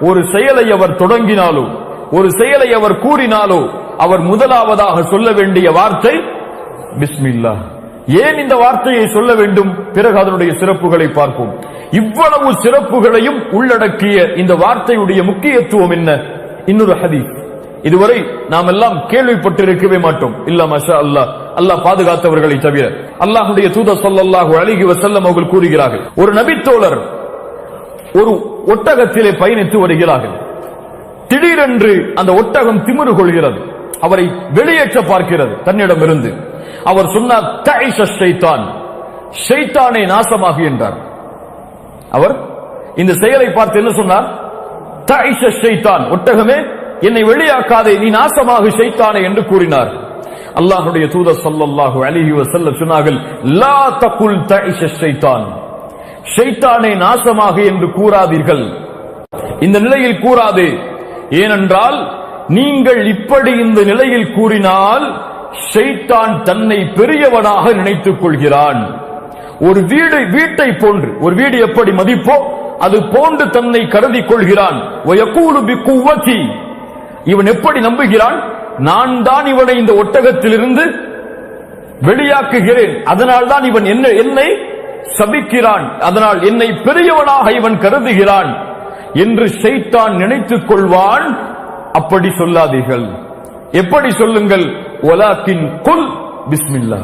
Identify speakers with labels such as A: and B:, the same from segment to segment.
A: ஒரு செயலை அவர் தொடங்கினாலோ ஒரு செயலை அவர் கூறினாலோ அவர் முதலாவதாக சொல்ல வேண்டிய வார்த்தை பிஸ்மில்லா. ஏன் இந்த வார்த்தையை சொல்ல வேண்டும்? பிறகு அதனுடைய சிறப்புகளை பார்ப்போம். இவ்வளவு சிறப்புகளையும் உள்ளடக்கிய இந்த வார்த்தையுடைய முக்கியத்துவம் என்ன? இன்னொரு ஹதீஸ். இதுவரை நாம் எல்லாம் கேள்விப்பட்டிருக்கவே மாட்டோம். இல்ல மஷா அல்லாஹ் அல்லாஹ் பாதுகாத்தவர்களை தவிர. அல்லாஹுடைய தூத ஸல்லல்லாஹு அழகி வசல்லம் அவர்கள் கூறுகிறார்கள். ஒரு நபித்தோழர் ஒரு ஒட்டகத்திலே பயணித்து வருகிறார்கள். திடீரென்று அந்த ஒட்டகம் திமிரு கொள்கிறது. அவரை வெளியேற்ற பார்க்கிறது தன்னிடமிருந்து. அவர் சொன்னார் "தஐஷ ஷைத்தான். நாசமாகு என்றார். அவர் இந்த செயலை பார்த்து என்ன சொன்னார்? ஷைத்தான். ஒட்டகமே என்னை வெளியாக்காதே நீ நாசமாகு ஷைத்தானே என்று கூறினார். அல்லாஹுடைய தூதர் ஸல்லல்லாஹு அலிஹி வசல்ல சொன்னார்கள் லா தகுல் தைஷ ஷைத்தான். ஷைத்தானே நாசமாக என்று கூறாதீர்கள். இந்த நிலையில் கூறாது ஏனென்றால் நீங்கள் இப்படி இந்த நிலையில் கூறினால் ஷைத்தான் தன்னை பெரியவனாக நினைத்துக் கொள்கிறான். ஒரு வீடு வீட்டை போன்று ஒரு வீடு எப்படி மதிப்போ அது போன்று தன்னை கருதி கொள்கிறான். இவன் எப்படி நம்புகிறான்? நான் தான் இவனை இந்த ஒட்டகத்திலிருந்து வெளியாக்குகிறேன். அதனால் தான் இவன் என்ன என்னை சபிக்கிறான். அதனால் என்னை பெரியவனாக இவன் கருதுகிறான் என்று ஷைத்தான் நினைத்துக் கொள்வான். அப்படி சொல்லாதீர்கள். எப்படி சொல்லுங்கள்? ஒலாக்கின் குல் பிஸ்மில்லா.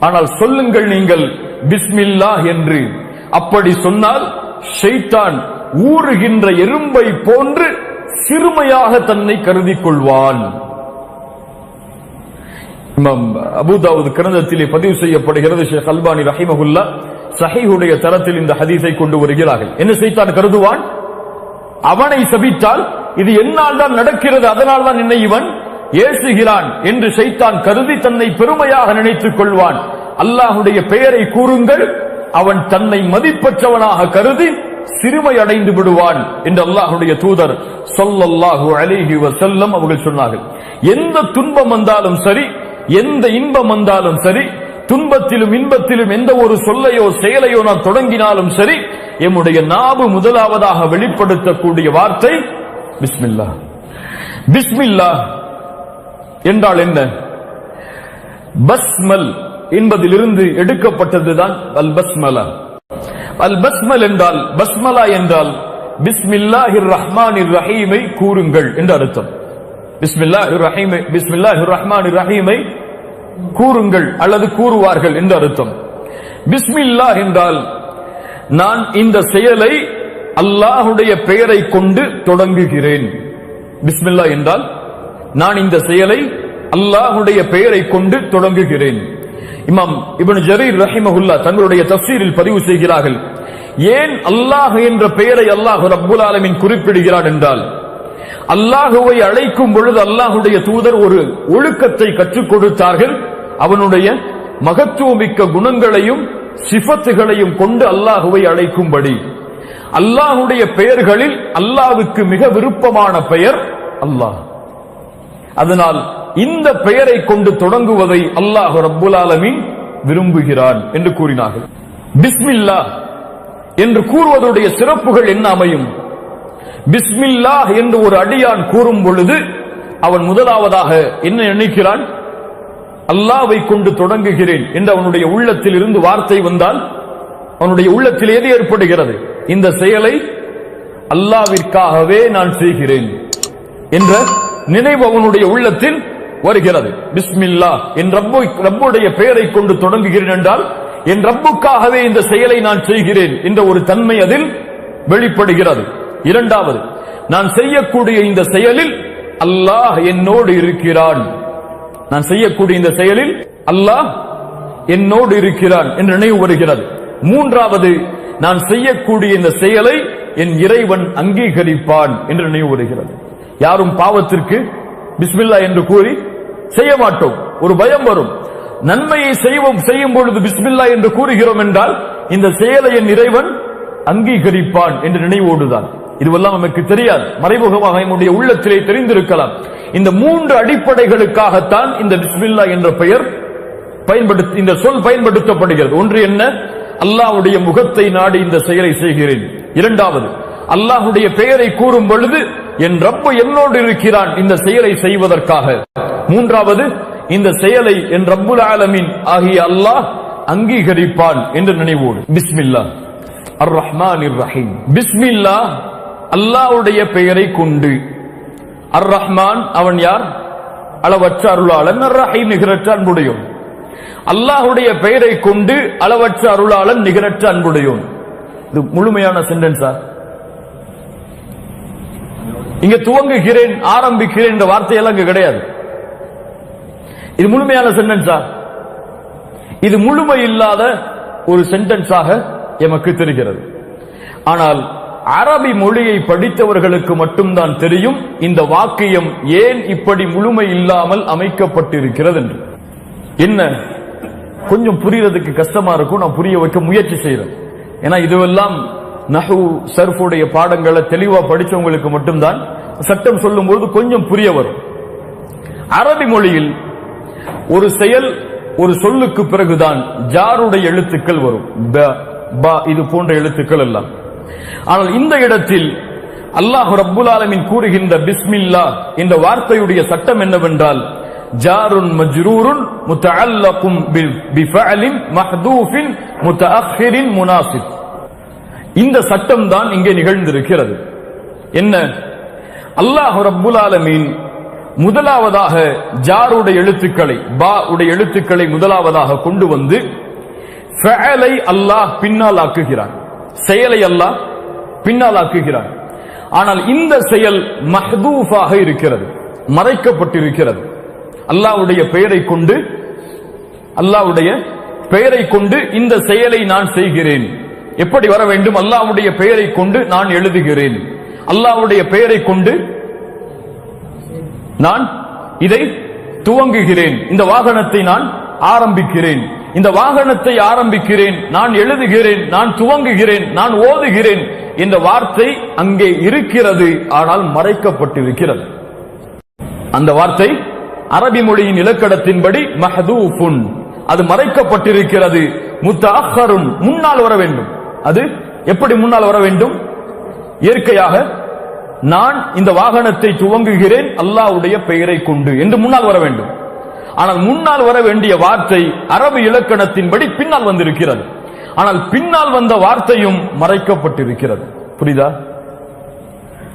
A: ஆனால் சொல்லுங்கள் நீங்கள் பிஸ்மில்லா என்று. அப்படி சொன்னால் ஷைத்தான் ஊறுகின்ற எறும்பை போன்று சிறுமையாக தன்னை கருதி கொள்வான். அபுதாவுது கிரந்தத்திலே பதிவு செய்யப்படுகிறது ஷேக் அல்பானி ரஹிமகுல்லா சஹீஹுடைய தரத்தில் இந்த ஹதீஸை கொண்டு வருகிறார்கள். என்ன செய்தான் கருதுவான்? அவனை சபித்தால் இது என்னால் தான் நடக்கிறது அதனால் தான் என்னை இவன் ஏசுகிறான் என்று சைத்தான் கருதி தன்னை பெருமையாக நினைத்துக் கொள்வான். அல்லாஹுடைய பெயரை கூறுங்கள் அவன் தன்னை மதிப்பற்றவனாக கருதி சிறுமை அடைந்து விடுவான் என்று அல்லாஹுடைய தூதர் சொல்லல்லாஹு அலைஹி செல்லம் அவர்கள் சொன்னார்கள். எந்த துன்பம் வந்தாலும் சரி எந்த இன்பம் வந்தாலும் சரி துன்பத்திலும் இன்பத்திலும் எந்த ஒரு சொல்லையோ செயலையோ நான் தொடங்கினாலும் சரி எம்முடைய நாவு முதலாவதாக வெளிப்படுத்தக்கூடிய வார்த்தை பிஸ்மில்லா. பிஸ்மில்லா என்றால் என்ன? பஸ்மல் என்பதிலிருந்து எடுக்கப்பட்டதுதான் அல் பஸ்மலா அல் பஸ்மல் என்றால் பஸ்மலா என்றால் பிஸ்மில்லாஹிர் ரஹ்மான் ரஹீமை கூறுங்கள் என்று அர்த்தம். பிஸ்மில்லா ரஹீமை பிஸ்மில்லாஹிர் ரஹ்மான் ரஹீமை கூறுங்கள் அல்லது கூறுவார்கள் என்று அர்த்தம். பிஸ்மில்லா என்றால் நான் இந்த செயலை அல்லாஹுடைய பெயரை கொண்டு தொடங்குகிறேன். பிஸ்மில்லா என்றால் நான் இந்த செயலை அல்லாஹுடைய பெயரை கொண்டு தொடங்குகிறேன். இமாம் இவன் ஜரீர் ரஹிமஹுல்லா தங்களுடைய தஃசீரில் பதிவு செய்கிறார்கள் ஏன் அல்லாஹ் என்ற பெயரை அல்லாஹ் ரப்புல் ஆலமின் குறிப்பிடுகிறார் என்றால் அல்லாஹுவை அழைக்கும் பொழுது அல்லாஹுடைய தூதர் ஒரு ஒழுக்கத்தை கற்றுக் கொடுத்தார்கள். அவனுடைய மகத்துவமிக்க குணங்களையும் சிபத்துகளையும் கொண்டு அல்லாஹுவை அழைக்கும்படி. அல்லாஹுடைய பெயர்களில் அல்லாவுக்கு மிக விருப்பமான பெயர் அல்லாஹ். அதனால் இந்த பெயரை கொண்டு தொடங்குவதை அல்லாஹ் ரப்புல் ஆலமீன் விரும்புகிறான் என்று கூறினார்கள். பிஸ்மில்லா என்று கூறுவதுடைய சிறப்புகள் என்ன அமையும்? பிஸ்மில்லா என்று ஒரு அடியான் கூறும் பொழுது அவன் முதலாவதாக என்ன நினைக்கிறான் அல்லாவை கொண்டு தொடங்குகிறேன் என்று அவனுடைய உள்ளத்தில் இருந்து வார்த்தை வந்தால் அவனுடைய உள்ளத்தில் எது ஏற்படுகிறது? இந்த செயலை அல்லாவிற்காகவே நான் செய்கிறேன் என்ற நினைவு அவனுடைய உள்ளத்தில் வருகிறது. பிஸ்மில்லா என் ரப்பு ரப்புடைய பெயரை கொண்டு தொடங்குகிறேன் என்றால் என் ரப்புக்காகவே இந்த செயலை நான் செய்கிறேன் என்ற ஒரு தன்மை அதில் வெளிப்படுகிறது. இரண்டாவது நான் செய்யக்கூடிய இந்த செயலில் அல்லாஹ் என்னோடு இருக்கிறான். நான் செய்யக்கூடிய இந்த செயலில் அல்லாஹ் என்னோடு இருக்கிறான் என்று நினைவு வருகிறது. மூன்றாவது நான் செய்யக்கூடிய இந்த செயலை என் இறைவன் அங்கீகரிப்பான் என்று நினைவு வருகிறது. யாரும் பாவத்திற்கு பிஸ்மில்லா என்று கூறி செய்ய மாட்டோம். ஒரு பயம் வரும். நன்மையை செய்வோம் செய்யும் பொழுது பிஸ்மில்லா என்று கூறுகிறோம் என்றால் இந்த செயலை என் இறைவன் அங்கீகரிப்பான் என்று நினைவோடுதான். இதுவெல்லாம் நமக்கு தெரியாது. மறைமுகமாக நம்முடைய உள்ளத்திலே தெரிந்திருக்கலாம். இந்த மூன்று அடிப்படைகளுக்காகத்தான் இந்த பிஸ்மில்லா என்ற பெயர் பயன்படுத்தி இந்த சொல் பயன்படுத்தப்படுகிறது. ஒன்று என்ன? அல்லாஹ்வுடைய முகத்தை நாடி இந்த செயலை செய்கிறேன். இரண்டாவது அல்லாஹுடைய பெயரை கூறும் பொழுது என் ரப்ப என்னோடு இருக்கிறான் இந்த செயலை செய்வதற்காக. மூன்றாவது இந்த செயலை என் ரப்புல் ஆலமீன் ஆகிய அல்லாஹ் அங்கீகரிப்பான் என்று நினைவோடு. பிஸ்மில்லா. அர் ரஹ்மான் ரஹீம் பிஸ்மில்லா அல்லாஹ்வுடைய பெயரை கொண்டு. அர் ரஹ்மான் அவன் யார்? அளவற்ற அருளாளன் அர் ரஹீம் நிகரற்ற அன்புடையோன். அல்லாஹ்வுடைய பெயரை கொண்டு அளவற்ற அருளாளன் நிகரற்ற அன்புடையோன். இது முழுமையான சென்டென்ஸா? இங்க துவங்குகிறேன் ஆரம்பிக்கிறேன் என்ற வார்த்தையெல்லாம் இங்க கிடையாது. இது முழுமையான சென்டென்ஸா? இது முழுமை இல்லாத ஒரு சென்டென்ஸாக எமக்கு தெரிகிறது. ஆனால் அரபி மொழியை படித்தவர்களுக்கு மட்டும்தான் தெரியும். இந்த வாக்கியம் ஏன் இப்படி முழுமை இல்லாமல் அமைக்கப்பட்டிருக்கிறது என்று. என்ன? கொஞ்சம் புரியறதுக்கு கஷ்டமா இருக்கும். நான் புரிய வைக்க முயற்சி செய்யறேன் ஏன்னா இதுவெல்லாம் நஹு சர்ஃபுடைய பாடங்களை தெளிவா படிச்சவங்களுக்கு மட்டும்தான் சட்டம் சொல்லும்போது கொஞ்சம் புரிய வரும். அரபி மொழியில் ஒரு செயல் ஒரு சொல்லுக்கு பிறகுதான் ஜாருடைய எழுத்துக்கள் வரும். ப, ப இது போன்ற எழுத்துக்கள் எல்லாம். ஆனால் இந்த இடத்தில் அல்லாஹ் ரப்புல் ஆலமின் கூறுகின்ற பிஸ்மில்லா இந்த வார்த்தையுடைய சட்டம் என்னவென்றால் ஜாருன் மஜ்ரூருன் முத்தஅல்லகும் பில் பிஃஅலின் மஹ்தூஃபின் முத்தஅخிரின் முனாசிப் இந்த சட்டம் தான் இங்கே நிகழ்ந்திருக்கிறது. என்ன? அல்லாஹ் ரப்புல் ஆலமீன் முதலாவதாக ஜாருடைய எழுத்துக்களை பா உடைய எழுத்துக்களை முதலாவதாக கொண்டு வந்து ஃபஅலை அல்லாஹ் பின்னால் ஆக்குகிறான். செயலை அல்லாஹ் பின்னால் ஆக்குகிறார். ஆனால் இந்த செயல் மஹதூஃபாக இருக்கிறது மறைக்கப்பட்டிருக்கிறது. அல்லாவுடைய பெயரை கொண்டு அல்லாஹ்வுடைய பெயரை கொண்டு இந்த செயலை நான் செய்கிறேன். எப்படி வர வேண்டும்? அல்லாவுடைய பெயரை கொண்டு நான் எழுதுகிறேன். அல்லாவுடைய பெயரை கொண்டு நான் இதை துவங்குகிறேன். இந்த வாகனத்தை நான் ஆரம்பிக்கிறேன். இந்த வாகனத்தை ஆரம்பிக்கிறேன் நான் எழுதுகிறேன் நான் துவங்குகிறேன் நான் ஓதுகிறேன். இந்த வார்த்தை அங்கே இருக்கிறது ஆனால் மறைக்கப்பட்டிருக்கிறது. அந்த வார்த்தை அரபி மொழியின் இலக்கணத்தின்படி மஹதூஃபுன். அது மறைக்கப்பட்டிருக்கிறது. முத்தாஹரும் முன்னால் வர வேண்டும். அது எப்படி முன்னால் வர வேண்டும்? இயற்கையாக நான் இந்த வாகனத்தை துவங்குகிறேன் அல்லாவுடைய பெயரை கொண்டு. என்று முன்னால் வர வேண்டும். ஆனால் முன்னால் வர வேண்டிய வார்த்தை அரபு இலக்கணத்தின்படி பின்னால் வந்திருக்கிறது. ஆனால் பின்னால் வந்த வார்த்தையும் மறைக்கப்பட்டிருக்கிறது. புரியுதா?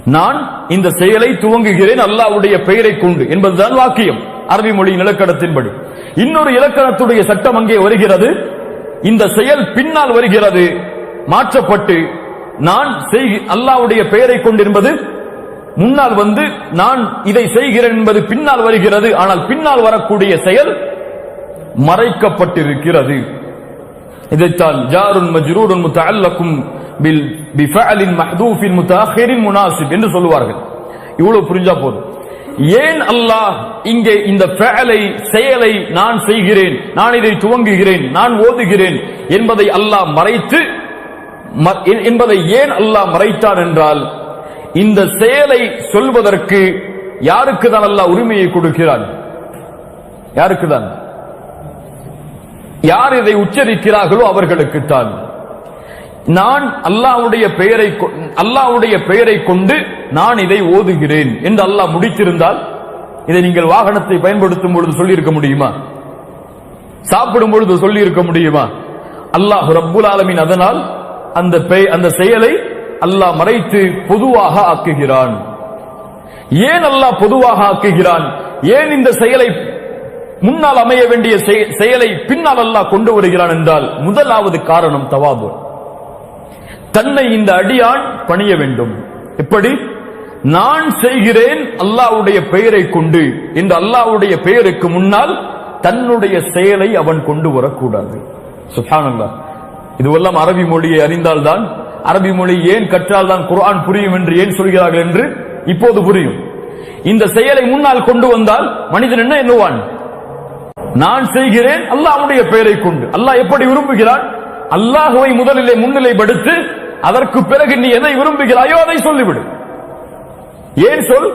A: நான் இந்த செயலை துவங்குகிறேன் அல்லாவுடைய பெயரை கொண்டு. என்பதுதான் வாக்கியம். அரபி மொழியின் இலக்கணத்தின்படி. இன்னொரு இலக்கணத்துடைய சட்டம் அங்கே வருகிறது. இந்த செயல் பின்னால் வருகிறது. மாற்றப்பட்டு நான் செய் அல்லாவுடைய பெயரை கொண்டிருப்பது முன்னால் வந்து நான் இதை செய்கிறேன் என்பது பின்னால் வருகிறது. ஆனால் பின்னால் வரக்கூடிய செயல் மறைக்கப்பட்டிருக்கிறது. இதைத்தான் ஜாருன் மஜ்ரூருன் முத்தல்லக்கும் பில் பிஃஅலின் மஹ்தூஃபின் முத்தஅخிரின் முனாசிப் என்று சொல்லுவார்கள். இவ்வளவு புரிஞ்சா போதும். ஏன் அல்லாஹ் இங்கே இந்த ஃபஅலை செயலை நான் செய்கிறேன் நான் இதை துவங்குகிறேன் நான் ஓதுகிறேன் என்பதை அல்லாஹ் மறைத்து ம- என்பதை ஏன் அல்லாஹ் மறைத்தான் என்றால் இந்த செயலை சொல்வதற்கு யாருக்கு தான் அல்லாஹ் உரிமையை கொடுக்கிறான்? யாருக்கு தான் யார் இதை உச்சரிக்கிறார்களோ அவர்களுக்குத்தான். நான் அல்லாஹ்வுடைய பெயரை அல்லாவுடைய அல்லாஹ்வுடைய பெயரை கொண்டு நான் இதை ஓதுகிறேன் என்று அல்லாஹ் முடித்திருந்தால் இதை நீங்கள் வாகனத்தை பயன்படுத்தும் பொழுது சொல்லியிருக்க முடியுமா? சாப்பிடும் பொழுது சொல்லியிருக்க முடியுமா? அல்லாஹ் ரப்புல் ஆலமின் அதனால் அந்த அந்த செயலை அல்லாஹ் மறைத்து பொதுவாக ஆக்குகிறான். ஏன் அல்லாஹ் பொதுவாக ஆக்குகிறான்? ஏன் இந்த செயலை முன்னால் அமைய வேண்டிய செய- செயலை பின்னால் அல்லாஹ் கொண்டு வருகிறான் என்றால் முதலாவது காரணம் தவாபு. தன்னை இந்த அடியான் பணிய வேண்டும். எப்படி? நான் செய்கிறேன் அல்லாஹ்வுடைய பெயரை கொண்டு. இந்த அல்லாவுடைய பெயருக்கு முன்னால் தன்னுடைய செயலை அவன் கொண்டு வரக்கூடாது. சுப்ஹானல்லாஹ் இதுவெல்லாம் அரபி மொழியை அறிந்தால்தான் அரபி மொழி ஏன் கற்றால் தான் குரான் புரியும் என்று ஏன் சொல்கிறார்கள் என்று இப்போது புரியும். இந்த செயலை முன்னால் கொண்டு வந்தால் மனிதன் என்ன எண்ணுவான்? நான் செய்கிறேன் அல்லாஹ்வுடைய பெயரை கொண்டு. அல்லாஹ் எப்படி விரும்புகிறான்? அல்லாஹுவை முதலிலே முன்னிலைப்படுத்து அதற்கு பிறகு நீ எதை விரும்புகிறாயோ அதை சொல்லிவிடு. ஏன் சொல்?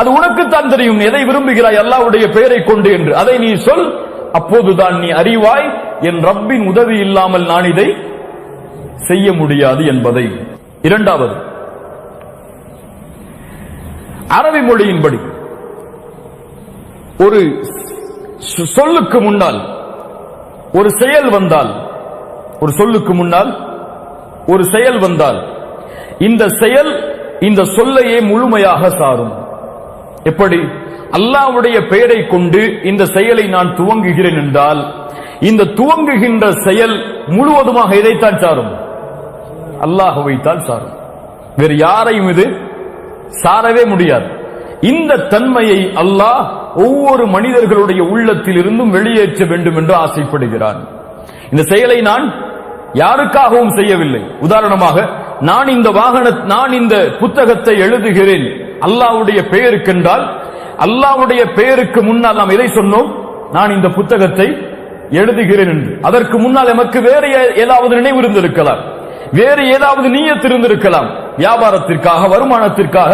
A: அது உனக்குத்தான் தெரியும் எதை விரும்புகிறாய் அல்லாஹ்வுடைய பெயரை கொண்டு என்று. அதை நீ சொல் அப்போதுதான் நீ அறிவாய் என் ரப்பின் உதவி இல்லாமல் நான் இதை செய்ய முடியாது என்பதை. இரண்டாவது அரபி மொழியின்படி ஒரு சொல்லுக்கு முன்னால் ஒரு செயல் வந்தால் ஒரு சொல்லுக்கு முன்னால் ஒரு செயல் வந்தால் இந்த செயல் இந்த சொல்லையே முழுமையாக சாரும். எப்படி? அல்லாவுடைய பெயரை கொண்டு இந்த செயலை நான் துவங்குகிறேன் என்றால் இந்த துவங்குகின்ற செயல் முழுவதுமாக இதைத்தான் சாரும். அல்லாஹுவைத்தான் சாரும். வேறு யாரையும் இது சாரவே முடியாது. இந்த தன்மையை அல்லாஹ் ஒவ்வொரு மனிதர்களுடைய உள்ளத்தில் இருந்தும் வெளியேற்ற வேண்டும் என்று ஆசைப்படுகிறான். இந்த செயலை நான் யாருக்காகவும் செய்யவில்லை. உதாரணமாக நான் இந்த வாகன நான் இந்த புத்தகத்தை எழுதுகிறேன். அல்லாஹ்வுடைய பெயருக்கென்றால் அல்லாவுடைய பெயருக்கு முன்னால் நாம் எதை சொன்னோம்? நான் இந்த புத்தகத்தை எழுதுகிறேன் என்று. அதற்கு முன்னால் எமக்கு வேறு ஏதாவது நினைவு இருந்திருக்கலாம் வேறு ஏதாவது நீயத் இருந்திருக்கலாம் வியாபாரத்திற்காக வருமானத்திற்காக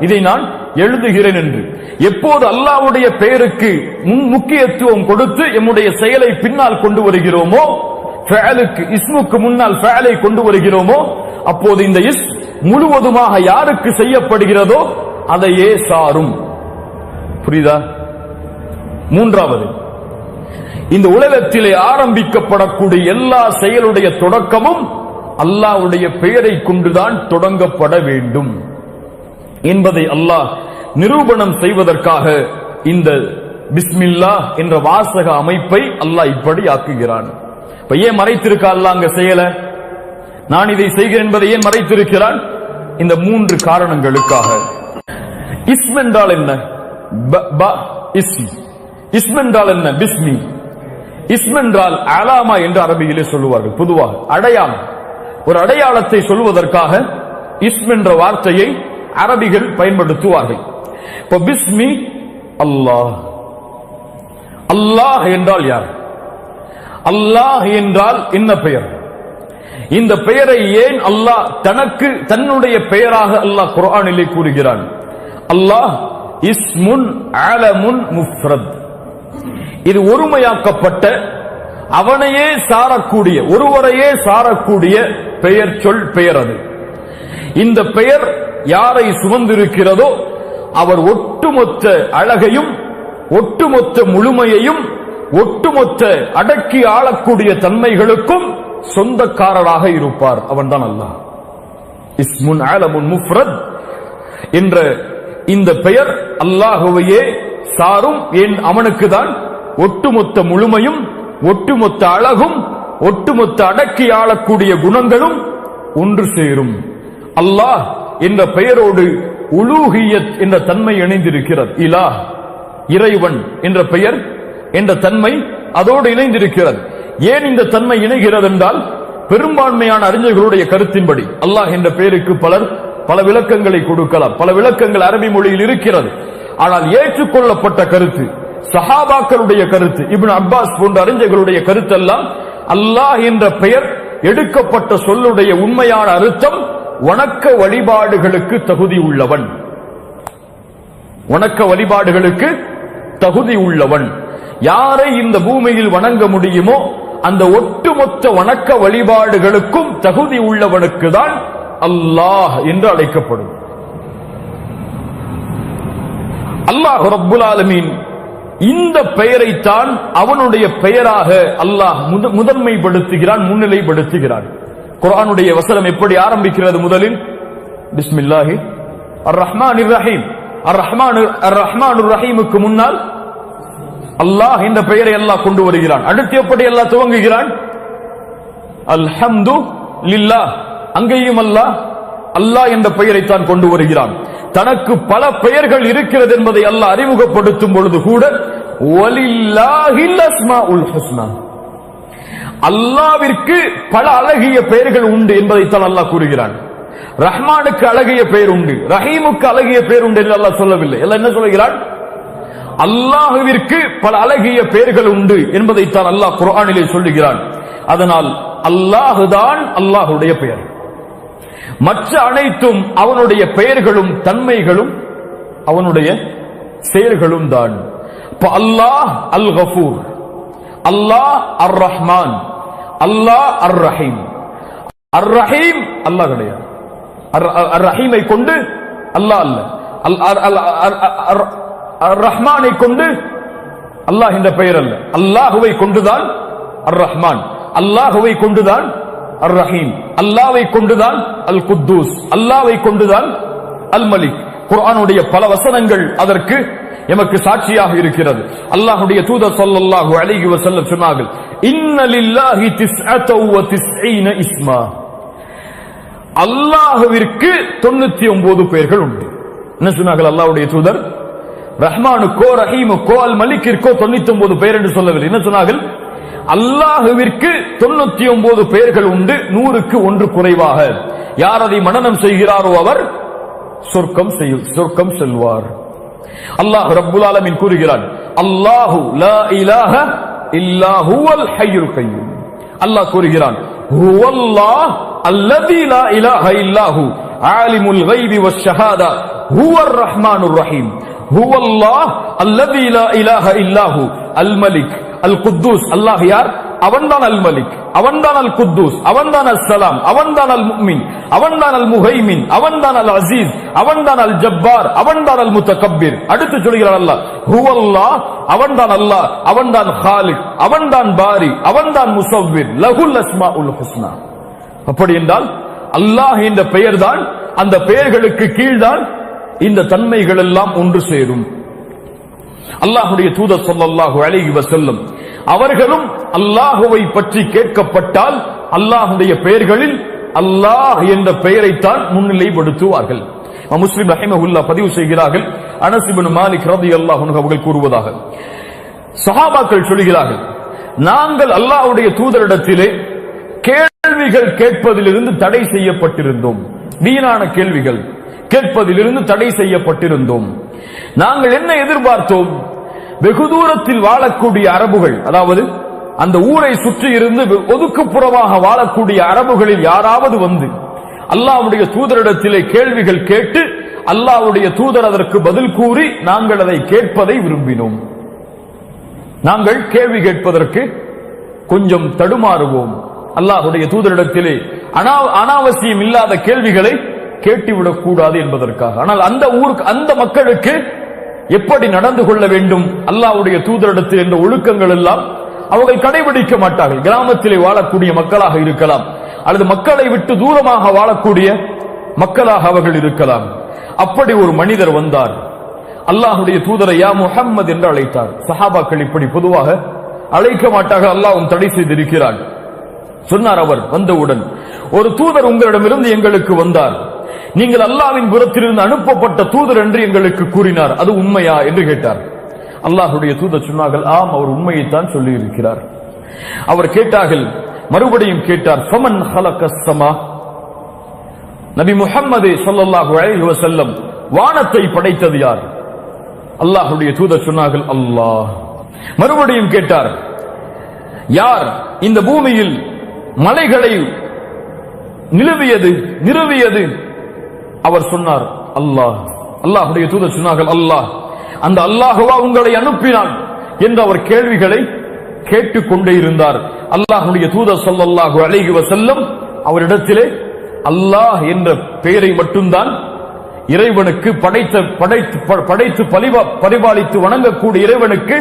A: இதை நான் எழுதுகிறேன் என்று. எப்போது அல்லாவுடைய பெயருக்கு முன் முக்கியத்துவம் கொடுத்து எம்முடைய செயலை பின்னால் கொண்டு வருகிறோமோ ஃபஅலுக்கு இஸ்முக்கு முன்னால் ஃபஅலை கொண்டு வருகிறோமோ அப்போது இந்த இஸ் முழுவதுமாக யாருக்கு செய்யப்படுகிறதோ அதையே சாரும். புரியுதா? மூன்றாவது இந்த உலகத்திலே ஆரம்பிக்கப்படக்கூடிய எல்லா செயலுடைய தொடக்கமும் அல்லாஹ்வுடைய பெயரை கொண்டுதான் தொடங்கப்பட வேண்டும் என்பதை அல்லாஹ் நிரூபணம் செய்வதற்காக இந்த பிஸ்மில்லா என்ற வாசக அமைப்பை அல்லாஹ் இப்படி ஆக்குகிறான். இப்ப ஏன் மறைத்திருக்கா அல்லாஹ் அங்க செயல நான் இதை செய்கிறேன் என்பதை ஏன் மறைத்திருக்கிறான்? இந்த மூன்று காரணங்களுக்காக. இஸ்ம் என்றால் என்ன? ப- இஸ்ம். இஸ்ம் என்றால் என்ன? பிஸ்மி. இஸ்ம் என்றால் அலாமா என்று அரபியிலே சொல்லுவார்கள். பொதுவாக அடையாளம். ஒரு அடையாளத்தை சொல்வதற்காக இஸ்ம் என்ற வார்த்தையை அரபிகள் பயன்படுத்துவார்கள். இப்போ பிஸ்மி அல்லாஹ். அல்லாஹ் என்றால் யார்? அல்லாஹ் என்றால் என்ன பெயர்? இந்த பெயரை ஏன் அல்லாஹ் தனக்கு தன்னுடைய பெயராக அல்லாஹ் குரானிலே கூறுகிறான்? அல்லாஹ் இஸ்முன் அலமுன் முஃப்ரத். இது ஒருமையாக்கப்பட்ட அவனையே சாரக்கூடிய ஒருவரையே சாரக்கூடிய பெயர் சொல் பெயர் அது. இந்த பெயர் யாரை சுமந்திருக்கிறதோ அவர் ஒட்டுமொத்த அழகையும் ஒட்டுமொத்த முழுமையையும் ஒட்டுமொத்த அடக்கி ஆளக்கூடிய தன்மைகளுக்கும் சொந்தக்காரராக இருப்பார். அவன்தான் அல்லாஹ். இஸ்முன் ஆலமுன் முஃப்ரத் என்ற இந்த பெயர் அல்லாஹுவையே சாரும் என் அவனுக்கு தான் ஒட்டுமொத்த முழுமையும் ஒட்டுமொத்த அழகும் ஒட்டுமொத்த அடக்கி ஆளக்கூடிய குணங்களும் ஒன்று சேரும். அல்லாஹ் என்ற பெயரோடு உலூகியத் என்ற தன்மை இணைந்திருக்கிறது. இலா இறைவன் என்ற பெயர் என்ற தன்மை அதோடு இணைந்திருக்கிறது. ஏன் இந்த தன்மை இணைகிறது என்றால் பெரும்பான்மையான அறிஞர்களுடைய கருத்தின்படி. அல்லாஹ் என்ற பெயருக்கு பலர் பல விளக்கங்களை கொடுக்கலாம். பல விளக்கங்கள் அரபி மொழியில் இருக்கிறது. ஆனால் ஏற்றுக்கொள்ளப்பட்ட கருத்து சஹாபாக்களுடைய கருத்து இபின் அப்பாஸ் போன்ற அறிஞர்களுடைய கருத்தெல்லாம் அல்லாஹ் என்ற பெயர் எடுக்கப்பட்ட சொல்லுடைய உண்மையான அர்த்தம் வணக்க வழிபாடுகளுக்கு தகுதி உள்ளவன். வணக்க வழிபாடுகளுக்கு தகுதி உள்ளவன். யாரை இந்த பூமியில் வணங்க முடியுமோ அந்த ஒட்டுமொத்த வணக்க வழிபாடுகளுக்கும் தகுதி உள்ளவனுக்கு தான் அல்லாஹ் என்று அழைக்கப்படும். அல்லாஹ் ரப்புல் ஆலமீன் இந்த பெயரைத்தான் அவனுடைய பெயராக அல்லாஹ் முதன்மைப்படுத்துகிறான் முன்னிலைப்படுத்துகிறான். குரானுடைய வசனம் எப்படி ஆரம்பிக்கிறது முதலில்? பிஸ்மில்லாஹி அர் ரஹ்மான் ரஹீம் அர் ரஹ்மான் அர் ரஹ்மான் ரஹீமுக்கு முன்னால் அல்லாஹ் இந்த பெயரை அல்லாஹ் கொண்டு வருகிறான். அடுத்து எப்படி அல்லாஹ் துவங்குகிறான்? அல்ஹம்து லில்லா அங்கேயும் அல்லாஹ் அல்லாஹ் என்ற பெயரைத்தான் கொண்டு வருகிறான். தனக்கு பல பெயர்கள் இருக்கிறது என்பதை அல்லாஹ் அறிமுகப்படுத்தும் பொழுது கூட அல்லாவிற்கு பல அழகிய பெயர்கள் உண்டு என்பதைத்தான் அல்லாஹ் கூறுகிறான். ரஹ்மானுக்கு அழகிய பெயர் உண்டு ரஹீமுக்கு அழகிய பெயர் உண்டு என்று அல்லாஹ் சொல்லவில்லை. எல்லாம் என்ன சொல்கிறான்? அல்லாஹுவிற்கு பல அழகிய பெயர்கள் உண்டு என்பதைத்தான் அல்லாஹ் குரானிலே சொல்லுகிறான். அதனால் அல்லாஹுதான் அல்லாஹுடைய பெயர். மற்ற அனைத்தும் அவனுடைய பெயர்களும் தன்மைகளும் அவனுடைய செயல்களும் தான். அல்லாஹ் அல் கஃபூர் அல்லாஹ் அர் ரஹ்மான் அல்லாஹ் அர் ரஹீம் அர் ரஹீம் அல்லாஹ் கிடையாது. அர்- ரஹீமை கொண்டு அல்லாஹ் அல்ல. அர்- அர்- அர்- ரஹ்மானை கொண்டு அல்லாஹ் இந்த பெயர் அல்ல. அல்லாஹுவை கொண்டுதான் அர் ரஹ்மான் அல்லாஹுவை கொண்டுதான் அர் ரஹீம் அல்லாவை கொண்டுதான் அல் குத்தூஸ் அல்லாவை கொண்டுதான் அல் மலிக் குரானுடைய பல வசனங்கள் அதற்கு எமக்கு சாட்சியாக இருக்கிறது. அல்லாஹுடைய தூதர் சொல்லல்லாஹு அலைஹி வஸல்லம் சொன்னார்கள் இன்னலில்லாஹி லில்லாஹி திஸ்அத வ திஸ்ஈன இஸ்மா. அல்லாஹுவிற்கு தொண்ணூத்தி ஒன்பது பெயர்கள் உண்டு. என்ன சொன்னார்கள் அல்லாஹ்வுடைய தூதர்? ரஹ்மானுக்கோ ரஹீமுக்கோ அல் மலிக்கிற்கோ தொண்ணூத்தி ஒன்பது பெயர் என்று சொல்லவில்லை. என்ன சொன்னார்கள்? அல்லாஹுவிற்கு தொண்ணூத்தி ஒன்பது பெயர்கள் உண்டு நூறுக்கு ஒன்று குறைவாக. யார் அதை மனனம் செய்கிறாரோ அவர் சொர்க்கம் செய்யும் சொர்க்கம் செல்வார். அல்லாஹ் ரப்புல் ஆலமின் கூறுகிறான் அல்லாஹு லா இலாஹ இல்லா ஹுவல் ஹய்யுல் கய்யூம் அல்லாஹ் கூறுகிறான் ஹுவல்லாஹ் அல்லதி லா இலாஹ இல்லாஹு ஆலிமுல் கைபி வஷ்ஷஹாதா ஹுவர் ரஹ்மானுர் ரஹீம். ஹுவல்லாஹ் அல்லதி லா இலாஹ இல்லாஹு அல் மலிக். அல் குத்தூஸ் அல்லாஹ் யார்? அவன்தான் அல் மலிக் அவன்தான் அல் குத்தூஸ் அவன்தான் அல் சலாம் அவன்தான் அல் முக்மின் அவன்தான் அல் முஹைமின் அவன்தான் அல் அசீஸ் அவன்தான் அல் ஜப்பார் அவன்தான் அல் முத்தகப்பிர் அடுத்து சொல்கிறார் அல்லாஹ். ஹுவல்லாஹ். அவன்தான் அல்லாஹ். அவன்தான் ஹாலிக் அவன்தான் பாரி அவன்தான் முசவ்விர் லகுல் அஸ்மாஉல் ஹுஸ்னா. அப்படி என்றால் அல்லாஹ் என்ற பெயர்தான் அந்த பெயர்களுக்கு கீழ்தான் இந்த தன்மைகள் எல்லாம் ஒன்று சேரும். அல்லாஹுடைய தூதர் சொல்லல்லாஹு அழகி வசல்லும் அவர்களும் அல்லாஹுவை பற்றி கேட்கப்பட்டால் அல்லாஹுடைய பெயர்களில் அல்லாஹ் என்ற பெயரைத்தான் முன்னிலைப்படுத்துவார்கள். முஸ்லிம் ரஹிமஹுல்லா பதிவு செய்கிறார்கள். அனசிபன் மாலிக் ரதி அல்லாஹ் அவர்கள் கூறுவதாக. சஹாபாக்கள் சொல்கிறார்கள் நாங்கள் அல்லாஹ்வுடைய தூதரிடத்திலே கேள்விகள் கேட்பதிலிருந்து தடை செய்யப்பட்டிருந்தோம். வீணான கேள்விகள் கேட்பதிலிருந்து தடை செய்யப்பட்டிருந்தோம். நாங்கள் என்ன எதிர்பார்த்தோம்? வெகு தூரத்தில் வாழக்கூடிய அரபுகள் அதாவது அந்த ஊரை சுற்றி இருந்து ஒதுக்குப்புறமாக வாழக்கூடிய அரபுகளில் யாராவது வந்து அல்லாவுடைய தூதரிடத்திலே கேள்விகள் கேட்டு அல்லாவுடைய தூதர் அதற்கு பதில் கூறி நாங்கள் அதை கேட்பதை விரும்பினோம். நாங்கள் கேள்வி கேட்பதற்கு கொஞ்சம் தடுமாறுவோம். அல்லாஹுடைய தூதரிடத்திலே அனா- அனாவசியம் இல்லாத கேள்விகளை கேட்டுவிடக் கூடாது என்பதற்காக. ஆனால் அந்த ஊருக்கு அந்த மக்களுக்கு எப்படி நடந்து கொள்ள வேண்டும்? அல்லாவுடைய தூதரிடத்தில் என்ற ஒழுக்கங்கள் எல்லாம் அவர்கள் கடைபிடிக்க மாட்டார்கள். கிராமத்திலே வாழக்கூடிய மக்களாக இருக்கலாம். அல்லது மக்களை விட்டு தூரமாக வாழக்கூடிய மக்களாக அவர்கள் இருக்கலாம். அப்படி ஒரு மனிதர் வந்தார். அல்லாஹுடைய தூதரை யா முஹம்மது என்று அழைத்தார். சஹாபாக்கள் இப்படி பொதுவாக அழைக்க மாட்டார்கள். அல்லாஹ்வும் தடை செய்திருக்கிறார் சொன்னார் அவர் வந்தவுடன். ஒரு தூதர் உங்களிடமிருந்து எங்களுக்கு வந்தார். நீங்கள் அல்லாவின் புறத்திலிருந்து அனுப்பப்பட்ட தூதர் என்று எங்களுக்கு கூறினார். அது உண்மையா என்று கேட்டார். அல்லாஹுடைய தூதர் சொன்னார்கள் ஆம் அவர் உண்மையைத்தான் சொல்லி இருக்கிறார் அவர் கேட்டார்கள் மறுபடியும் கேட்டார் ஃபமன் ஹலகஸ்தமா நபி முகம்மது சொல்லல்லாஹு அலைஹி வசல்லம் வானத்தை படைத்தது யார்? அல்லாஹுடைய தூதர் சொன்னார்கள் அல்லாஹ். மறுபடியும் கேட்டார் யார் இந்த பூமியில் மலைகளை நிலவியது நிறுவியது அவர் சொன்னார் அல்லாஹ் அல்லாஹுடைய தூதர் சொன்னார்கள் அல்லாஹ் அந்த அல்லாஹுவா உங்களை அனுப்பினான் என்று அவர் கேள்விகளை கேட்டுக்கொண்டே இருந்தார். அல்லாஹுடைய தூதர் சொல்லல்லாஹு அலைஹி செல்லும் அவரிடத்திலே அல்லாஹ் என்ற பெயரை மட்டும்தான் இறைவனுக்கு படைத்த படைத்து ப- படைத்து பலிபா- பரிபாலித்து வணங்கக்கூடிய இறைவனுக்கு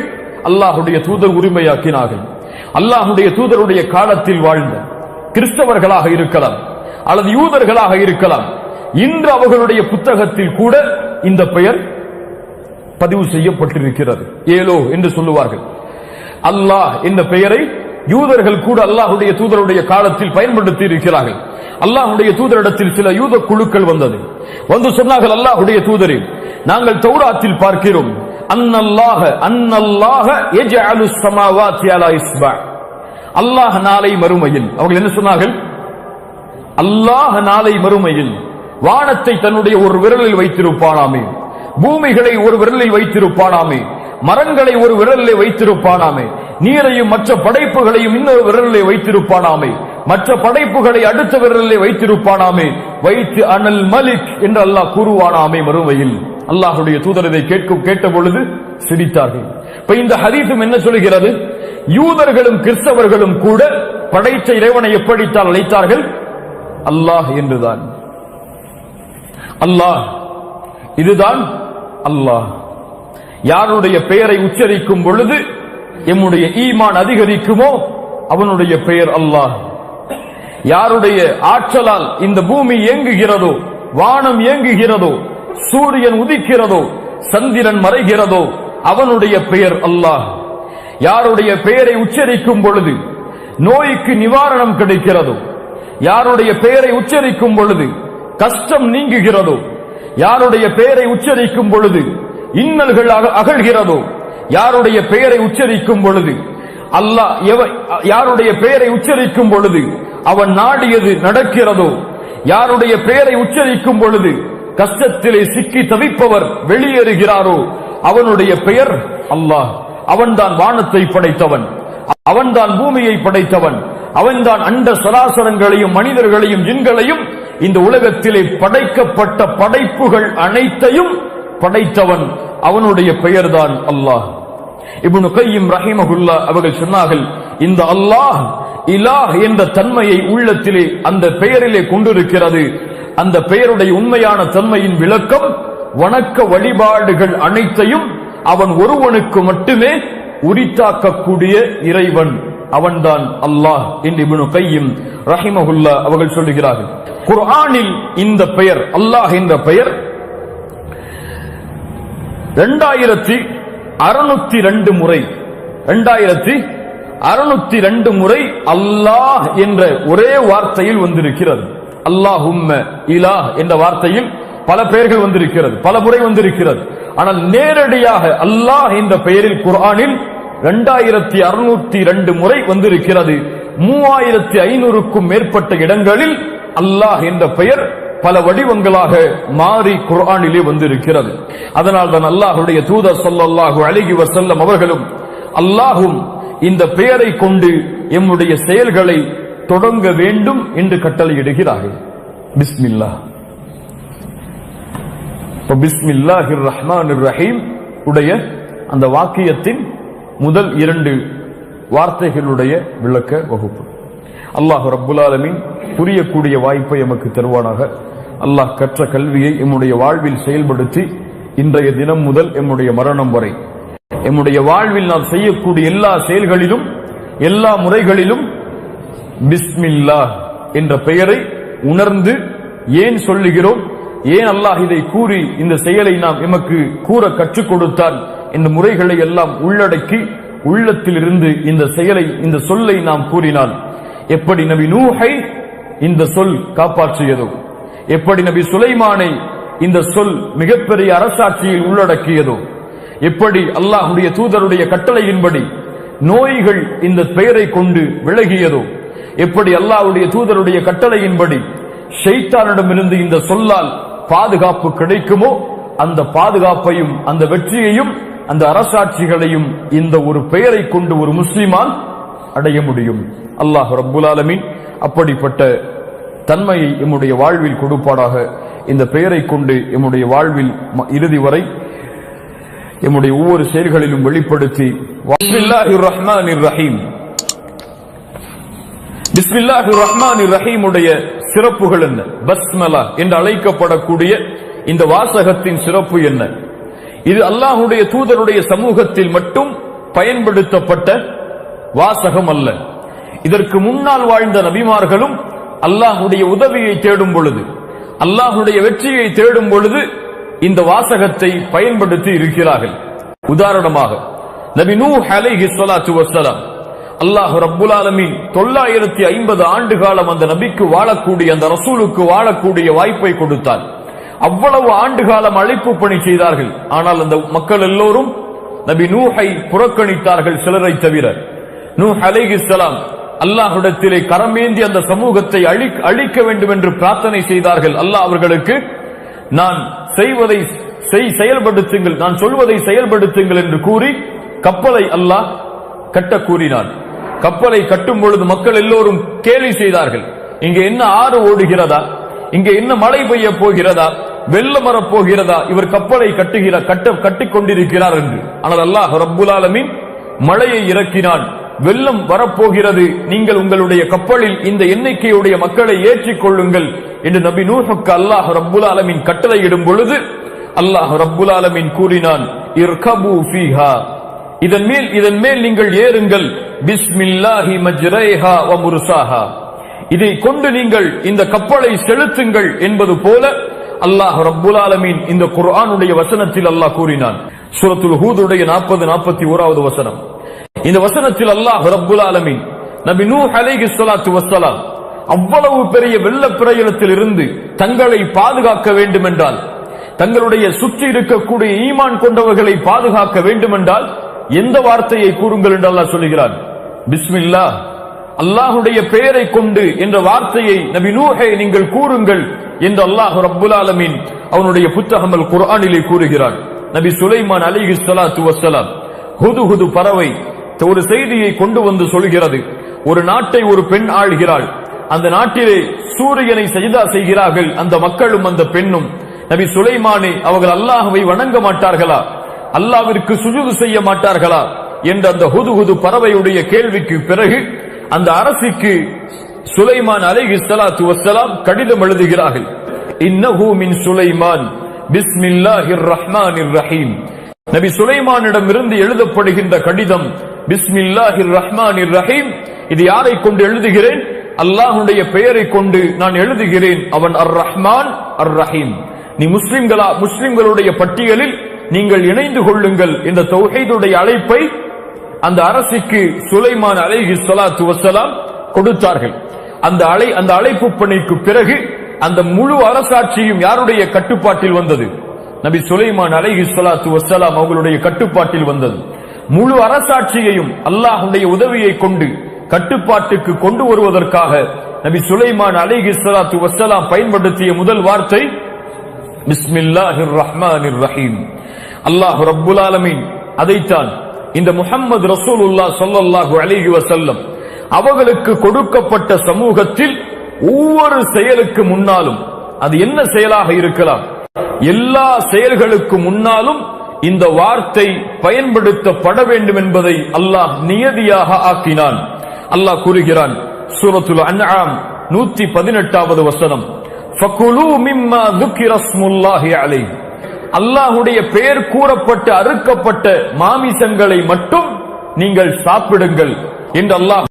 A: அல்லாஹுடைய தூதர் உரிமையாக்கினார்கள். அல்லாஹுடைய தூதருடைய காலத்தில் வாழ்ந்த கிறிஸ்தவர்களாக இருக்கலாம் அல்லது யூதர்களாக இருக்கலாம் இன்று அவர்களுடைய புத்தகத்தில் கூட இந்த பெயர் பதிவு செய்யப்பட்டிருக்கிறது. ஏலோ என்று சொல்லுவார்கள். அல்லாஹ் என்ற பெயரை யூதர்கள் கூட அல்லாஹுடைய தூதருடைய காலத்தில் பயன்படுத்தி இருக்கிறார்கள். அல்லாஹுடைய தூதரிடத்தில் சில யூத குழுக்கள் வந்தது. வந்து சொன்னார்கள் அல்லாஹுடைய தூதரே நாங்கள் தௌராத்தில் பார்க்கிறோம். அன்னல்லாக அன்னல்லாக யஜ்அலு சமாவா அலா இஸ்பா. அல்லாஹ் நாளை மறுமையில். அவர்கள் என்ன சொன்னார்கள்? அல்லாஹ் நாளை மறுமையில். வானத்தை தன்னுடைய ஒரு விரலில் வைத்திருப்பானாமே. பூமிகளை ஒரு விரலில் வைத்திருப்பானாமே. மரங்களை ஒரு விரலிலே வைத்திருப்பானாமே. நீரையும் மற்ற படைப்புகளையும் இன்னொரு விரலிலே வைத்திருப்பானாமே. மற்ற படைப்புகளை அடுத்த விரலிலே வைத்திருப்பானாமே. வைத்து அனல் மலிக் என்று அல்லாஹ் கூறுவானாமே மறுமையில். அல்லாஹுடைய தூதர் இதை கேட்கும் கேட்ட பொழுது சிரித்தார்கள். இப்ப இந்த ஹதீஸும் என்ன சொல்கிறது யூதர்களும் கிறிஸ்தவர்களும் கூட படைத்த இறைவனை எப்படித்தான் அழைத்தார்கள்? அல்லாஹ் என்றுதான். அல்லாஹ். இதுதான் அல்லாஹ். யாருடைய பெயரை உச்சரிக்கும் பொழுது எம்முடைய ஈமான் அதிகரிக்குமோ அவனுடைய பெயர் அல்லாஹ். யாருடைய ஆற்றலால் இந்த பூமி இயங்குகிறதோ வானம் இயங்குகிறதோ சூரியன் உதிக்கிறதோ சந்திரன் மறைகிறதோ அவனுடைய பெயர் அல்லாஹ். யாருடைய பெயரை உச்சரிக்கும் பொழுது நோய்க்கு நிவாரணம் கிடைக்கிறதோ யாருடைய பெயரை உச்சரிக்கும் பொழுது கஷ்டம் நீங்குகிறதோ? யாருடைய பெயரை உச்சரிக்கும் பொழுது இன்னல்கள் அக- அகழ்கிறதோ? யாருடைய பெயரை உச்சரிக்கும் பொழுது? அல்லாஹ் எவ- யாருடைய பெயரை உச்சரிக்கும் பொழுது அவன் நாடியது நடக்கிறதோ? யாருடைய பெயரை உச்சரிக்கும் பொழுது கஷ்டத்திலே சிக்கி தவிப்பவர் வெளியேறுகிறாரோ? அவனுடைய பெயர் அல்லாஹ். அவன்தான் வானத்தை படைத்தவன். அவன்தான் பூமியை படைத்தவன். அவன்தான் அண்ட சராசரங்களையும் மனிதர்களையும் ஜின்களையும் இந்த உலகத்திலே படைக்கப்பட்ட படைப்புகள் அனைத்தையும் படைத்தவன் அவனுடைய பெயர்தான் அல்லாஹ். இப்னு கையும் ரஹிமகுல்லா அவர்கள் சொன்னார்கள் இந்த அல்லாஹ் இலாஹ் என்ற தன்மையை உள்ளத்திலே அந்த பெயரிலே கொண்டிருக்கிறது. அந்த பெயருடைய உண்மையான தன்மையின் விளக்கம் வணக்க வழிபாடுகள் அனைத்தையும் அவன் ஒருவனுக்கு மட்டுமே உரித்தாக்கக்கூடிய இறைவன். அவன்தான் அல்லாஹ் என்று கையும் ரஹிமகுல்லா அவர்கள் சொல்லுகிறார்கள். குர்ஆனில் இந்த பெயர் அல்லாஹ் என்ற பெயர் ரெண்டாயிரத்தி அறுநூத்தி ரெண்டு முறை ரெண்டாயிரத்தி அறுநூத்தி ரெண்டு முறை அல்லாஹ் என்ற ஒரே வார்த்தையில் வந்திருக்கிறது. அல்லாஹும்ம இலாஹ் என்ற வார்த்தையில் பல பெயர்கள் வந்திருக்கிறது பல முறை வந்திருக்கிறது. ஆனால் நேரடியாக அல்லாஹ் என்ற பெயரில் குர்ஆனில் ரெண்டாயிரத்தி அறுநூத்தி ரெண்டு முறை வந்திருக்கிறது. மூவாயிரத்தி ஐநூறுக்கும் மேற்பட்ட இடங்களில் அல்லாஹ் என்ற பெயர் பல வடிவங்களாக மாறி குரானிலே வந்திருக்கிறது. அதனால் தான் அல்லாஹுடைய தூதர் ஸல்லல்லாஹு அழகி வசல்லம் அவர்களும் அல்லாஹும் இந்த பெயரை கொண்டு எம்முடைய செயல்களை தொடங்க வேண்டும் என்று கட்டளையிடுகிறார்கள். பிஸ்மில்லாஹ். பிஸ்மில்லாஹிர் ரஹ்மான் ரஹீம் உடைய அந்த வாக்கியத்தின் முதல் இரண்டு வார்த்தைகளுடைய விளக்க வகுப்பு. அல்லாஹ் ரப்புல் புரியக்கூடிய வாய்ப்பை எமக்கு தருவானாக. அல்லாஹ் கற்ற கல்வியை எம்முடைய வாழ்வில் செயல்படுத்தி இன்றைய தினம் முதல் எம்முடைய மரணம் வரை. எம்முடைய வாழ்வில் நாம் செய்யக்கூடிய எல்லா செயல்களிலும் எல்லா முறைகளிலும் பிஸ்மில்லா என்ற பெயரை உணர்ந்து ஏன் சொல்லுகிறோம்? ஏன் அல்லாஹ் இதை கூறி இந்த செயலை நாம் எமக்கு கூற கற்றுக் கொடுத்தான் இந்த முறைகளை எல்லாம் உள்ளடக்கி உள்ளத்திலிருந்து இந்த செயலை இந்த சொல்லை நாம் கூறினால் எப்படி நபி நூஹை இந்த சொல் காப்பாற்றியதோ எப்படி நபி சுலைமானை இந்த சொல் மிகப்பெரிய அரசாட்சியில் உள்ளடக்கியதோ எப்படி அல்லாஹுடைய தூதருடைய கட்டளையின்படி நோய்கள் இந்த பெயரை கொண்டு விலகியதோ எப்படி அல்லாஹுடைய தூதருடைய கட்டளையின்படி ஷெய்தானிடமிருந்து இந்த சொல்லால் பாதுகாப்பு கிடைக்குமோ அந்த பாதுகாப்பையும் அந்த வெற்றியையும் அந்த அரசாட்சிகளையும் இந்த ஒரு பெயரை கொண்டு ஒரு முஸ்லிமான் அடைய முடியும். அல்லாஹ் ரப்புல் அப்படிப்பட்ட தன்மையை எம்முடைய வாழ்வில் கொடுப்பாடாக இந்த பெயரை கொண்டு எம்முடைய வாழ்வில் இறுதி வரை எம்முடைய ஒவ்வொரு செயல்களிலும் வெளிப்படுத்தி ரஹீம் பிஸ்மில்லாஹி ரஹ்மான் ரஹீம் உடைய சிறப்புகள் என்ன? பஸ்மலா என்று அழைக்கப்படக்கூடிய இந்த வாசகத்தின் சிறப்பு என்ன? இது அல்லாஹுடைய தூதருடைய சமூகத்தில் மட்டும் பயன்படுத்தப்பட்ட வாசகம் அல்ல. இதற்கு முன்னால் வாழ்ந்த நபிமார்களும் அல்லாஹுடைய உதவியை தேடும் பொழுது அல்லாஹுடைய வெற்றியை தேடும் பொழுது இந்த வாசகத்தை பயன்படுத்தி இருக்கிறார்கள். உதாரணமாக நபி நூ அலைஹி ஸலாத்து வஸ்ஸலாம் அல்லாஹ் ரப்புல் ஆலமீன் தொள்ளாயிரத்தி ஐம்பது ஆண்டு காலம் அந்த நபிக்கு வாழக்கூடிய அந்த ரசூலுக்கு வாழக்கூடிய வாய்ப்பை கொடுத்தார். அவ்வளவு ஆண்டு காலம் அழைப்பு பணி செய்தார்கள். ஆனால் அந்த மக்கள் எல்லோரும் நபி நூஹை புறக்கணித்தார்கள் சிலரை தவிர. நூஹ் அலைஹிஸ்ஸலாம் அல்லாஹுடத்திலே கரமேந்தி அந்த சமூகத்தை அழி- அழிக்க வேண்டும் என்று பிரார்த்தனை செய்தார்கள். அல்லாஹ் அவர்களுக்கு நான் செய்வதை செய் செயல்படுத்துங்கள் நான் சொல்வதை செயல்படுத்துங்கள் என்று கூறி கப்பலை அல்லாஹ் கட்ட கூறினான். கப்பலை கட்டும் பொழுது மக்கள் எல்லோரும் கேலி செய்தார்கள். இங்கே என்ன ஆறு ஓடுகிறதா? இங்கே என்ன மழை பெய்ய போகிறதா? வெள்ளம் வரப்போகிறதா? இவர் கப்பலை கட்டுகிறார் கட்ட கட்டிக் கொண்டிருக்கிறார் என்று. ஆனால் அல்லாஹ் ரப்புல் மழையை இறக்கினான். வெள்ளம் வரப்போகிறது. நீங்கள் உங்களுடைய கப்பலில் இந்த எண்ணிக்கையுடைய மக்களை ஏற்றிக் கொள்ளுங்கள் என்று நபி நூஹுக்கு அல்லாஹ் ரப்புல் ஆலமின் கட்டளையிடும் பொழுது அல்லாஹ் ரப்புல் ஆலமின் கூறினான் இர்கபு ஃபீஹா. இதன் மேல் இதன் மேல் நீங்கள் ஏறுங்கள். பிஸ்மில்லாஹி மஜ்ரைஹா வ முர்சாஹா. இதை கொண்டு நீங்கள் இந்த கப்பலை செலுத்துங்கள் என்பது போல அல்லாஹ் ரப்புல் ஆலமீன் இந்த குர்ஆனுடைய வசனத்தில் அல்லாஹ் கூறினான். சூரத்துல் ஹூதுடைய நாற்பது நாற்பத்தி ஓராவது வசனம். இந்த வசனத்தில் அல்லாஹ் ரப்புல் ஆலமீன் நபி நூ அலைஹி ஸலாத்து வஸ்ஸலாம் அவ்வளவு பெரிய வெள்ளப்பிரயலத்தில் இருந்து தங்களை பாதுகாக்க வேண்டும் என்றால் தங்களுடைய சுற்றி இருக்கக்கூடிய ஈமான் கொண்டவர்களை பாதுகாக்க வேண்டும் என்றால் எந்த வார்த்தையை கூறுங்கள் என்று அல்லாஹ் சொல்லுகிறான். பிஸ்மில்லா அல்லாஹுடைய பெயரை கொண்டு என்ற வார்த்தையை நபி நூஹை நீங்கள் கூறுங்கள் என்று அல்லாஹ் ரப்புல் ஆலமீன் அவனுடைய புத்தகமல் குரானிலே குர்ஆனிலே கூறுகிறான் நபி சுலைமான் அலைஹி சலாத்து வசலாம் ஹுது ஹுது பறவை ஒரு செய்தியை கொண்டு வந்து சொல்கிறது. ஒரு நாட்டை ஒரு பெண் ஆள்கிறாள். அந்த நாட்டிலே சூரியனை சஜிதா செய்கிறார்கள். அந்த மக்களும் அந்த பெண்ணும். நபி சுலைமானே அவர்கள் அல்லாஹுவை வணங்க மாட்டார்களா? அல்லாவிற்கு சுஜுது செய்ய மாட்டார்களா? என்ற அந்த ஹுது ஹுது பறவையுடைய கேள்விக்கு பிறகு அந்த அரசிக்கு சுலைமான் அலைஹி ஸலாத்து வசலாம் கடிதம் எழுதுகிறார்கள். இன்னஹு மின் சுலைமான் பிஸ்மில்லாஹிர் ரஹ்மானிர் ரஹீம். நபி சுலைமானிடம் இருந்து எழுதப்படுகின்ற கடிதம் பிஸ்மில்லாஹிர் ரஹ்மானிர் ரஹீம். இது யாரை கொண்டு எழுதுகிறேன்? அல்லாஹ்வுடைய பெயரை கொண்டு நான் எழுதுகிறேன். அவன் அர் ரஹ்மான் அர் ரஹீம் நீ முஸ்லிம்களா முஸ்லிம்களுடைய பட்டியலில் நீங்கள் இணைந்து கொள்ளுங்கள். இந்த தொகைதுடைய அழைப்பை அந்த அரசுக்கு சுலைமான் அலைஹி சலாத்து வஸ்ஸலாம் கொடுத்தார்கள். அந்த அலை அந்த அழைப்பு பணிக்கு பிறகு அந்த முழு அரசாட்சியும் யாருடைய கட்டுப்பாட்டில் வந்தது? நபி சுலைமான் அலைஹி சலாத்து வசலாம் அவங்களுடைய கட்டுப்பாட்டில் வந்தது. முழு அரசாட்சியையும் அல்லாஹுடைய உதவியை கொண்டு கட்டுப்பாட்டுக்கு கொண்டு வருவதற்காக நபி சுலைமான் அலைஹி சலாத்து வசலாம் பயன்படுத்திய முதல் வார்த்தை பிஸ்மில்லாஹிர் ரஹ்மானிர் ரஹீம். அல்லாஹ் ரப்புல் ஆலமீன் அதைத்தான் இந்த முகம்மது ரசூலுல்லா சொல்லல்லாஹு அலிஹி வசல்லம் அவர்களுக்கு கொடுக்கப்பட்ட சமூகத்தில் ஒவ்வொரு செயலுக்கு முன்னாலும் அது என்ன செயலாக இருக்கலாம்? எல்லா செயல்களுக்கு முன்னாலும் இந்த வார்த்தை பயன்படுத்தப்பட வேண்டும் என்பதை அல்லாஹ் நியதியாக ஆக்கினான். அல்லாஹ் கூறுகிறான் சூரத்துல் அன்ஆம் நூத்தி பதினெட்டாவது வசனம் ஃபகுலு மிம்மா துக்கிரஸ்முல்லாஹி அலைஹி. அல்லாஹுடைய பெயர் கூறப்பட்டு அறுக்கப்பட்ட மாமிசங்களை மட்டும் நீங்கள் சாப்பிடுங்கள் என்று அல்லாஹ்